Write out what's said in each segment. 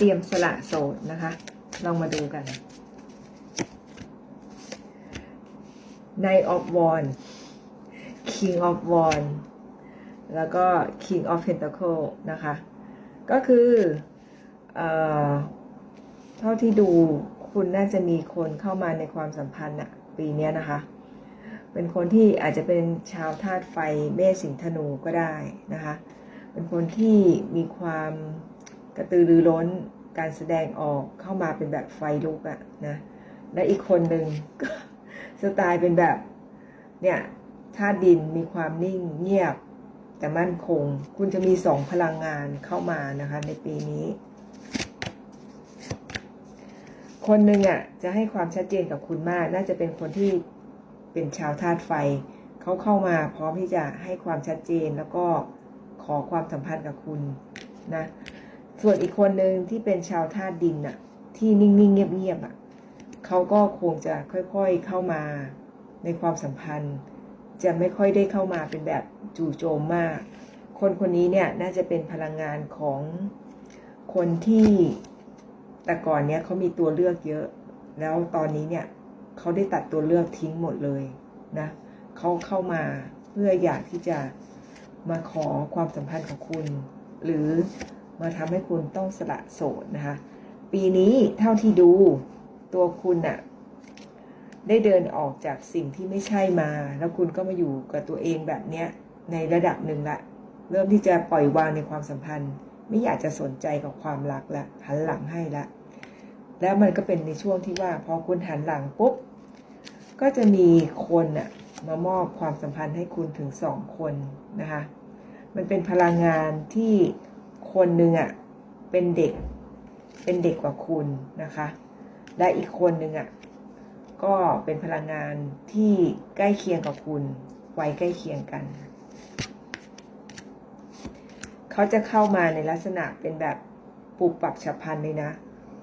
เตรียมสละโสดนะคะ ลองมาดูกัน Knight of Wands King of Wands แล้วก็ King of Pentacle นะคะ ก็คือเออเท่าที่ดูคุณน่าจะมีคนเข้ามาในความสัมพันธ์อะปีนี้นะคะ เป็นคนที่อาจจะเป็นชาวธาตุไฟเมษสิงธนูก็ได้นะคะ เป็นคนที่มีความ กระตือรือร้นการแสดงออกเข้ามาเป็นแบบไฟลุกอะนะ และอีกคนหนึ่งก็สไตล์เป็นแบบเนี่ยธาตุดินมีความนิ่งเงียบแต่มั่นคง คุณจะมีสองพลังงานเข้ามานะคะในปีนี้ คนหนึ่งอะจะให้ความชัดเจนกับคุณมาก น่าจะเป็นคนที่เป็นชาวธาตุไฟ เขาเข้ามาพร้อมที่จะให้ความชัดเจนแล้วก็ขอความสัมพันธ์กับคุณนะ ส่วนอีกคนหนึ่งที่เป็นชาวธาตุดินอะ ที่นิ่งๆเงียบๆอะเขาก็คงจะค่อยๆเข้ามาในความสัมพันธ์ จะไม่ค่อยได้เข้ามาเป็นแบบจู่โจมมาก คนคนนี้เนี่ยน่าจะเป็นพลังงานของคนที่แต่ก่อนเนี้ยเขามีตัวเลือกเยอะ แล้วตอนนี้เนี่ยเขาได้ตัดตัวเลือกทิ้งหมดเลยนะเขาเข้ามาเพื่ออยากที่จะมาขอความสัมพันธ์ของคุณ หรือ มาทำให้คุณต้องสละโสดนะคะ ปีนี้เท่าที่ดูตัวคุณน่ะได้เดินออกจากสิ่งที่ไม่ใช่มา แล้วคุณก็มาอยู่กับตัวเองแบบเนี้ยในระดับหนึ่งละ เริ่มที่จะปล่อยวางในความสัมพันธ์ ไม่อยากจะสนใจกับความรักละหันหลังให้ละ แล้วมันก็เป็นในช่วงที่ว่าพอคุณหันหลังปุ๊บก็จะมีคนอะมามอบความสัมพันธ์ให้คุณถึงสองคนนะคะ มันเป็นพลังงานที่ คนหนึ่งอะเป็นเด็กเป็นเด็กกว่าคุณนะคะ และอีกคนหนึ่งอะก็เป็นพลังงานที่ใกล้เคียงกับคุณวัยใกล้เคียงกัน เขาจะเข้ามาในลักษณะเป็นแบบปลูกปรับฉับพลันเลยนะ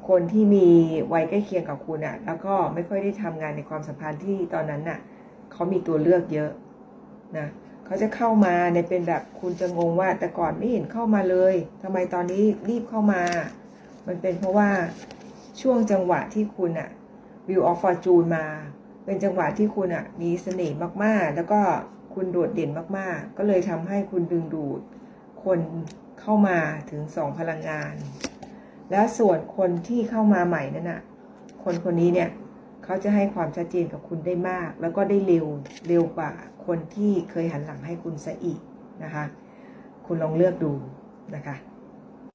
คนที่มีวัยใกล้เคียงกับคุณอะ่ะ แล้วก็ไม่ค่อยได้ทำงานในความสัมพันธ์ที่ตอนนั้นน่ะเขามีตัวเลือกเยอะนะ เขาจะเข้ามาในเป็นแบบคุณจะงงว่า แต่ก่อนไม่เห็นเข้ามาเลยทำไมตอนนี้รีบเข้ามา มันเป็นเพราะว่าช่วงจังหวะที่คุณอะ View of Fortune มา เป็นจังหวะที่คุณอะมีเสน่ห์มากๆ แล้วก็คุณโดดเด่นมากๆ ก็เลยทำให้คุณดึงดูด คนเข้ามาถึงสองพลังงาน แล้วส่วนคนที่เข้ามาใหม่นั่นน่ะคนคนนี้เนี่ยเขาจะให้ความชัดเจนกับคุณได้มาก แล้วก็ได้เร็วเร็วกว่า คนที่เคยหันหลังให้คุณซะอีกนะคะ คุณลองเลือกดูนะคะ